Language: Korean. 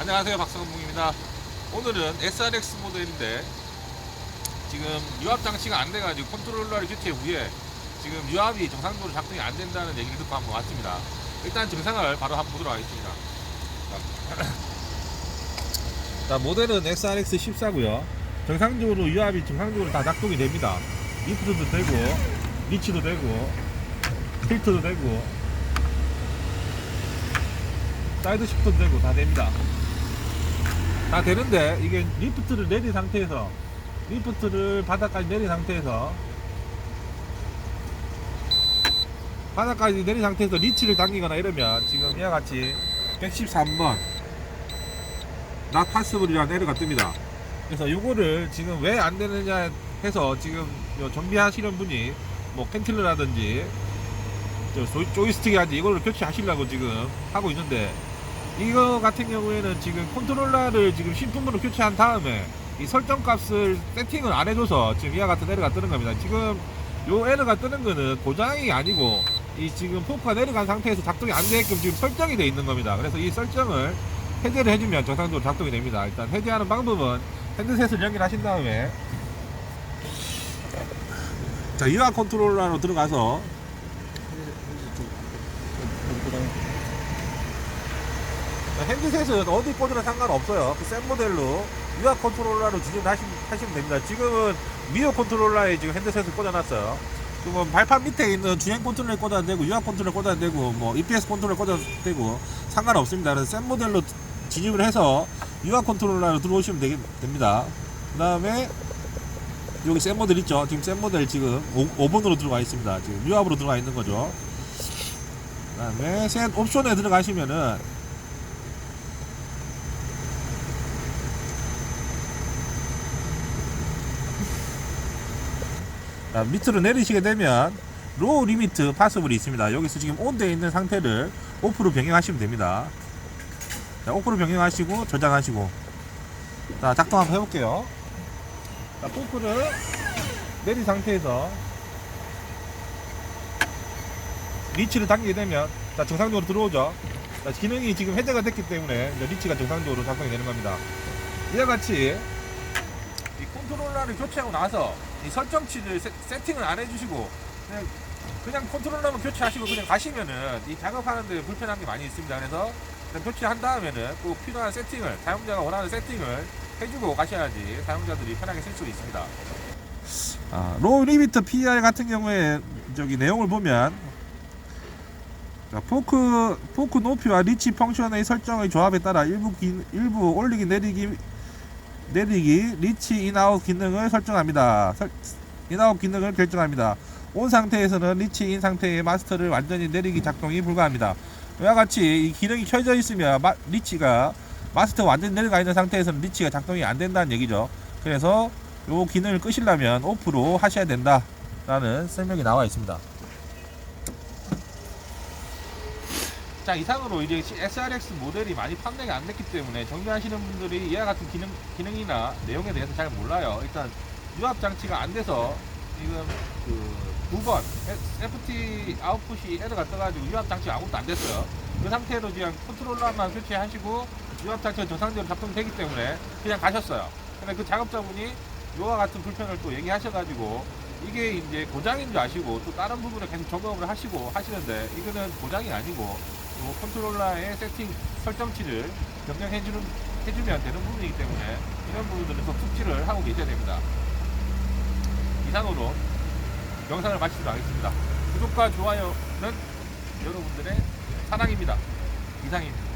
안녕하세요 박성봉입니다. 오늘은 SRX 모델인데 지금 유압 장치가 안 돼가지고 컨트롤러를 교체 후에 지금 유압이 정상적으로 작동이 안 된다는 얘기를 듣고 한번 왔습니다. 일단 증상을 바로 한번 보도록 하겠습니다. 자 모델은 SRX 14고요. 정상적으로 유압이 정상적으로 다 작동이 됩니다. 리프트도 되고 리치도 되고 필터도 되고 사이드 시프트도 되고 다 됩니다 다 되는데 이게 리프트를 내린 상태에서 리프트를 바닥까지 내린 상태에서 바닥까지 내린 상태에서 리치를 당기거나 이러면 지금 이와 같이 113번 나 파스블이라는 에러가 뜹니다. 그래서 이거를 지금 왜 안 되느냐 해서 지금 요 정비하시는 분이 뭐 캔틸러라든지 저 조- 조이스틱이라든지 이거를 교체하시려고 지금 하고 있는데 이거 같은 경우에는 지금 컨트롤러를 지금 신품으로 교체한 다음에 이 설정 값을 세팅을 안 해줘서 지금 이와 같은 에러가 뜨는 겁니다. 지금 요 에러가 뜨는 거는 고장이 아니고 이 지금 포크가 내려간 상태에서 작동이 안 되게끔 지금 설정이 되어 있는 겁니다. 그래서 이 설정을 해제를 해주면 정상적으로 작동이 됩니다. 일단 해제하는 방법은 핸드셋을 연결하신 다음에 자 이와 컨트롤러로 들어가서 핸드셋은 어디 꽂으나 상관없어요. 그 센 모델로 유압 컨트롤러로 지정하시면 하시면 됩니다. 지금은 미어 컨트롤러에 지금 핸드셋을 꽂아놨어요. 지금 발판 밑에 있는 주행 컨트롤러 꽂아도 되고 유압 컨트롤러 꽂아도 되고 뭐 EPS 컨트롤러 꽂아도 되고 상관없습니다. 그래서 센 모델로 진입을 해서 유압 컨트롤러로 들어오시면 되게, 됩니다. 그 다음에 여기 센 모델 있죠? 지금 센 모델 지금 5, 번으로 들어가 있습니다. 지금 유압으로 들어가 있는 거죠. 그 다음에 센 옵션에 들어가시면은 밑으로 내리시게 되면 로우 리미트 파서블이 있습니다. 여기서 지금 온되어 있는 상태를 오프로 변경하시면 됩니다. 자, 오프로 변경하시고 저장하시고 자, 작동 한번 해볼게요. 자, 포크를 내린 상태에서 리치를 당기게 되면 자, 정상적으로 들어오죠. 자, 기능이 지금 해제가 됐기 때문에 리치가 정상적으로 작동이 되는 겁니다. 이와 같이 이 컨트롤러를 교체하고 나서 이 설정치를 세, 세팅을 안 해주시고 그냥, 그냥 컨트롤러만 교체하시고 그냥 가시면은 이 작업하는데 불편한 게 많이 있습니다. 그래서 교체한 다음에는 꼭 필요한 세팅을 사용자가 원하는 세팅을 해주고 가셔야지 사용자들이 편하게 쓸 수 있습니다. 아, 로우 리미터 PI 같은 경우에 저기 내용을 보면 자, 포크 포크 높이와 리치 펑션의 설정의 조합에 따라 일부 기, 일부 올리기 내리기 내리기 리치 인아웃 기능을 설정합니다. 설, 인아웃 기능을 결정합니다. 온 상태에서는 리치 인 상태의 마스터를 완전히 내리기 작동이 불가합니다. 이와 같이 이 기능이 켜져 있으면 마, 리치가 마스터 완전히 내려가 있는 상태에서는 리치가 작동이 안 된다는 얘기죠. 그래서 이 기능을 끄시려면 오프로 하셔야 된다라는 설명이 나와 있습니다. 자 이상으로 이제 SRX 모델이 많이 판매가 안 됐기 때문에 정비하시는 분들이 이와 같은 기능, 기능이나 내용에 대해서 잘 몰라요. 일단 유압 장치가 안 돼서 지금 그두번 FT 아웃풋이 에러가 떠가지고 유압 장치가 아무것도 안 됐어요. 그 상태로 그냥 컨트롤러만 교체하시고 유압 장치가 정상적으로 작동되기 때문에 그냥 가셨어요. 근데 그 작업자분이 이와 같은 불편을 또 얘기하셔가지고 이게 이제 고장인 줄 아시고 또 다른 부분을 계속 점검을 하시고 하시는데 이거는 고장이 아니고 요 컨트롤러의 세팅 설정치를 변경해주는 해주면 되는 부분이기 때문에 이런 부분들은 또 숙지를 하고 계셔야 됩니다. 이상으로 영상을 마치도록 하겠습니다. 구독과 좋아요는 여러분들의 사랑입니다. 이상입니다.